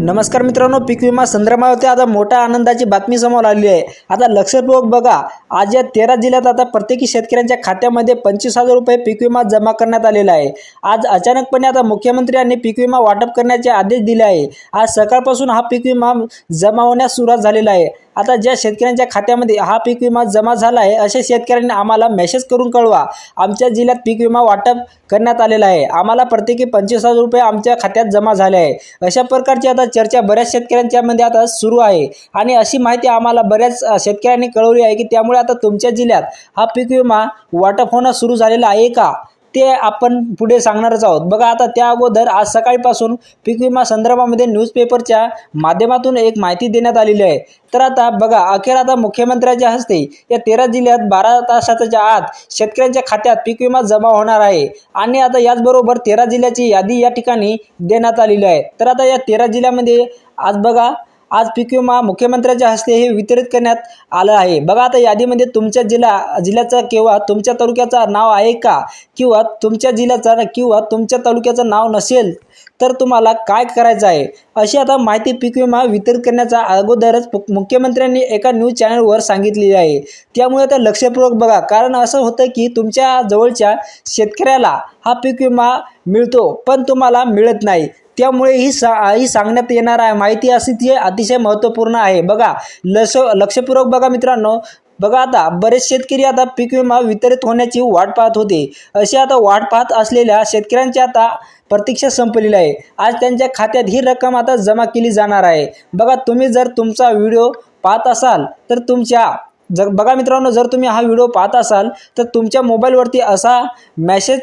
नमस्कार मित्रांनो पीक विमा संदर्भावरती आता मोठ्या आनंदाची बातमी समोर आलेली आहे. आता लक्षपूर्वक बघा आज या तेरा जिल्ह्यात आता प्रत्येकी शेतकऱ्यांच्या खात्यामध्ये पंचवीस हजार रुपये पीक विमा जमा करण्यात आलेला आहे. आज अचानकपणे आता मुख्यमंत्र्यांनी पीक विमा वाटप करण्याचे आदेश दिले आहे. आज सकाळपासून हा पीक विमा जमा होण्यास सुरुवात झालेला आहे. आता ज्या शेतकऱ्यांच्या खात्यामध्ये हा पीक विमा जमा झाला आहे अशा शेतकऱ्यांनी आम्हाला मेसेज करून कळवा. आमच्या जिल्ह्यात पीक विमा वाटप करण्यात आलेला आहे. आम्हाला प्रत्येकी पंचवीस हजार रुपये आमच्या खात्यात जमा झाले आहे. अशा प्रकारची आता चर्चा बऱ्याच शेतकऱ्यांच्यामध्ये आता सुरू आहे. आणि अशी माहिती आम्हाला बऱ्याच शेतकऱ्यांनी कळवली आहे की त्यामुळे आता तुमच्या जिल्ह्यात हा पीक विमा वाटप होणं सुरू झालेला आहे का? ते आपण पुढे सांगणारच आहोत. बघा आता त्या अगोदर आज सकाळीपासून पीक विमा संदर्भामध्ये न्यूजपेपरच्या माध्यमातून एक माहिती देण्यात आलेली आहे. तर आता बघा अखेर आता मुख्यमंत्र्यांच्या हस्ते या तेरा जिल्ह्यात बारा तासाच्या आत शेतकऱ्यांच्या खात्यात पीक विमा जमा होणार आहे. आणि आता याचबरोबर तेरा जिल्ह्याची यादी या ठिकाणी देण्यात आलेली आहे. तर आता या तेरा जिल्ह्यामध्ये आज बघा आज पीक विमा मुख्यमंत्र्यांच्या हस्ते हे वितरित करण्यात आलं आहे. बघा आता यादीमध्ये तुमच्या जिल्हा जिल्ह्याचं किंवा तुमच्या तालुक्याचं नाव आहे का? किंवा तुमच्या जिल्ह्याचं किंवा तुमच्या तालुक्याचं नाव नसेल तर तुम्हाला काय करायचं आहे? अशी आता माहिती पीक विमा वितरित करण्याचा अगोदरच मुख्यमंत्र्यांनी एका न्यूज चॅनलवर सांगितलेली आहे. त्यामुळे आता लक्षपूर्वक बघा. कारण असं होतं की तुमच्या जवळच्या शेतकऱ्याला हा पीक विमा मिळतो पण तुम्हाला मिळत नाही. त्यामुळे ही सा ही सांगण्यात येणार आहे माहिती अशी ती अतिशय महत्त्वपूर्ण आहे. बघा लक्ष लक्षपूर्वक बघा मित्रांनो. बघा आता बरेच शेतकरी आता पीक विमा वितरित होण्याची वाट पाहत होते. अशी आता वाट पाहत असलेल्या शेतकऱ्यांची आता प्रतीक्षा संपलेली आहे. आज त्यांच्या खात्यात ही रक्कम आता जमा केली जाणार आहे. बघा तुम्ही जर तुमचा व्हिडिओ पाहत असाल तर तुमच्या जर बघा मित्रांनो जर तुम्ही हा व्हिडिओ पाहत असाल तर तुमच्या मोबाईलवरती असा मेसेज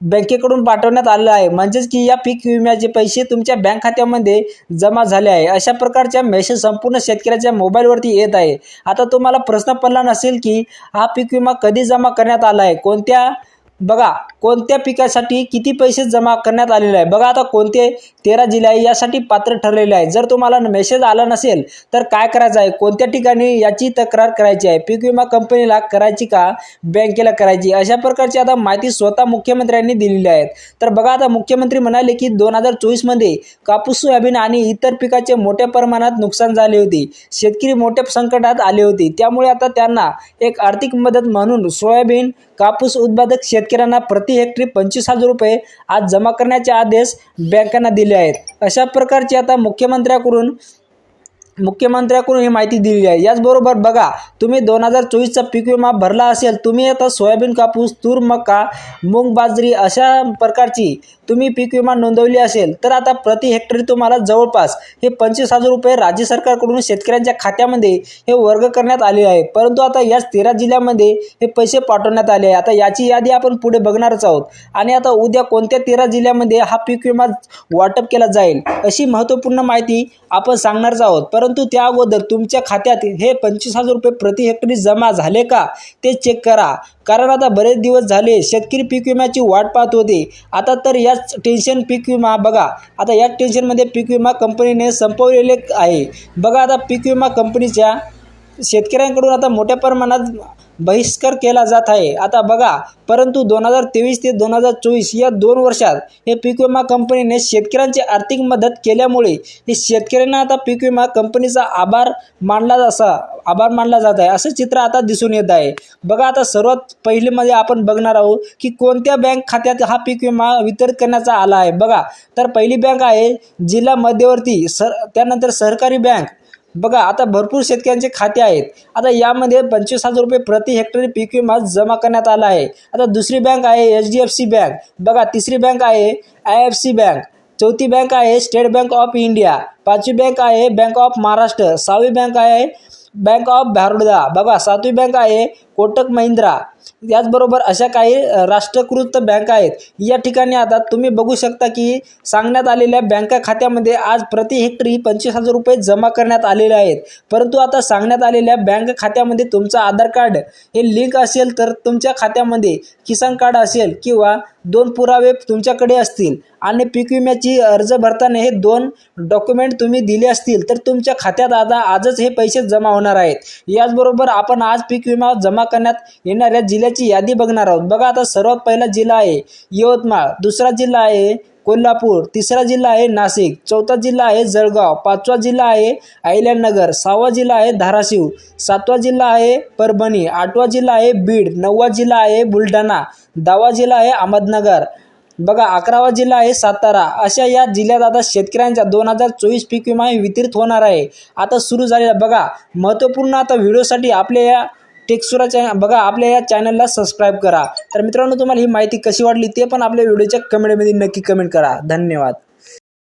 बँकेकडून पाठवण्यात आलं आहे. म्हणजेच की या पीक विम्याचे पैसे तुमच्या बँक खात्यामध्ये जमा झाले आहे. अशा प्रकारच्या मेसेज संपूर्ण शेतकऱ्याच्या मोबाईलवरती येत आहे. आता तुम्हाला प्रश्न पडला नसेल की हा पीक विमा कधी जमा करण्यात आला आहे? कोणत्या बघा कोणत्या पिकासाठी किती पैसे जमा करण्यात आलेले आहे? बघा आता कोणते तेरा जिल्हे आहे यासाठी पात्र ठरलेले आहे. जर तुम्हाला मेसेज आला नसेल तर काय करायचं आहे? कोणत्या ठिकाणी याची तक्रार करायची आहे? पीक विमा कंपनीला करायची का? बँकेला करायची? अशा प्रकारची आता माहिती स्वतः मुख्यमंत्र्यांनी दिलेली आहेत तर बघा आता मुख्यमंत्री म्हणाले की दोन हजार चोवीसमध्ये कापूस सोयाबीन आणि इतर पिकाचे मोठ्या प्रमाणात नुकसान झाले होते. शेतकरी मोठ्या संकटात आले होते. त्यामुळे आता त्यांना एक आर्थिक मदत म्हणून सोयाबीन कापूस उत्पादक शेतकऱ्यांना प्रति हेक्टरी पंचवीस हजार रुपये आज जमा करण्याचे आदेश बँकांना दिले आहेत. अशा प्रकारची आता मुख्यमंत्र्याकडून मुख्यमंत्र्याकडून ही माहिती दिली आहे. याचबरोबर बघा तुम्ही दोन हजार चोवीसचा पीक विमा भरला असेल तुम्ही आता सोयाबीन कापूस तूर मका मूग बाजरी अशा प्रकारची तुम्ही पीक विमा नोंदवली असेल तर आता प्रति हेक्टरी तुम्हाला जवळपास हे पंचवीस हजार रुपये राज्य सरकारकडून शेतकऱ्यांच्या खात्यामध्ये हे वर्ग करण्यात आले आहे. परंतु आता याच तेरा जिल्ह्यामध्ये हे पैसे पाठवण्यात आले आहे. आता याची यादी आपण पुढे बघणारच आहोत. आणि आता उद्या कोणत्या तेरा जिल्ह्यामध्ये हा पीक विमा वाटप केला जाईल अशी महत्त्वपूर्ण माहिती आपण सांगणारच आहोत. परंतु परंतु त्या अगोदर तुमच्या खात्यात हे पंचवीस हजार रुपये प्रति हेक्टरी जमा झाले का? ते चेक करा. कारण आता बरेच दिवस झाले शेतकरी पीक विम्याची वाट पाहत होते. आता तर याच टेन्शन पीक विमा बघा. आता याच टेन्शनमध्ये पीक विमा कंपनीने संपवलेले आहे. बघा आता पीक विमा कंपनीच्या शेतकऱ्यांकडून आता मोठ्या प्रमाणात बहिष्कार केला जात आहे. आता बघा परंतु दोन हजार तेवीस ते दोन हजार चोवीस या दोन वर्षात हे पीक विमा कंपनीने शेतकऱ्यांची आर्थिक मदत केल्यामुळे हे शेतकऱ्यांना आता पीक विमा कंपनीचा आभार मानला असा आभार मानला जात आहे. असं चित्र आता दिसून येत आहे. बघा आता सर्वात पहिलेमध्ये म्हणजे आपण बघणार आहोत की कोणत्या बँक खात्यात हा पीक विमा वितरित करण्याचा आला आहे. बघा तर पहिली बँक आहे जिल्हा मध्यवर्ती सर त्यानंतर सहकारी बँक बघा आता भरपूर शेतकऱ्यांचे खाते आहेत. आता यामध्ये पंचवीस हजार रुपये प्रति हेक्टरी पीक विमा जमा करण्यात आला आहे. आता दुसरी बँक आहे H D F C bank. बघा तिसरी बँक आहे आय एफ सी बँक. चौथी बँक आहे स्टेट बँक ऑफ इंडिया. पाचवी बँक आहे बँक ऑफ महाराष्ट्र. सहावी बँक आहे बँक ऑफ बरोडा बघा सातवी बँक आहे कोटक महिंद्रा. याचबरोबर अशा काही राष्ट्रकृत राष्ट्रीयकृत बँका आहेत. या ठिकाणी आता तुम्ही बघू शकता की सांगण्यात आलेल्या बँका खात्यामध्ये आज प्रति हेक्टरी पंचवीस हजार रुपये जमा करण्यात आलेले आहेत. परंतु आता सांगण्यात आलेल्या बँक खात्यामध्ये तुमचं आधार कार्ड हे लिंक असेल तर तुमच्या खात्यामध्ये किसान कार्ड असेल किंवा दोन पुरावे तुमच्याकडे असतील. आणि पीक विम्याची अर्ज भरताना हे दोन डॉक्युमेंट तुम्ही दिले असतील तर तुमच्या खात्यात आता आजच हे पैसे जमा होणार आहेत. याचबरोबर आपण आज पीक विमा जमा करण्यात येणाऱ्या जिल्ह्याची यादी बघणार आहोत बघा आता सर्वात पहिला जिल्हा आहे यवतमाळ दुसरा जिल्हा आहे कोल्हापूर तिसरा जिल्हा आहे नाशिक चौथा जिल्हा आहे जळगाव पाचवा जिल्हा आहे अहिल्यानगर सहावा जिल्हा आहे धाराशिव सातवा जिल्हा आहे परभणी आठवा जिल्हा आहे बीड नववा जिल्हा आहे बुलढाणा दहावा जिल्हा आहे अहमदनगर बघा अकरावा जिल्हा आहे सातारा अशा या जिल्ह्यात आता शेतकऱ्यांच्या दोन हजार चोवीस पीक विमा वितरित होणार आहे आता सुरू झालेला बघा महत्त्वपूर्ण आता व्हिडिओसाठी आपल्या या टेक्सुरा चॅन बघा आपल्या या चॅनलला सबस्क्राईब करा. तर मित्रांनो तुम्हाला ही माहिती कशी वाटली ते पण आपल्या व्हिडिओच्या कमेंटमध्ये नक्की कमेंट करा. धन्यवाद.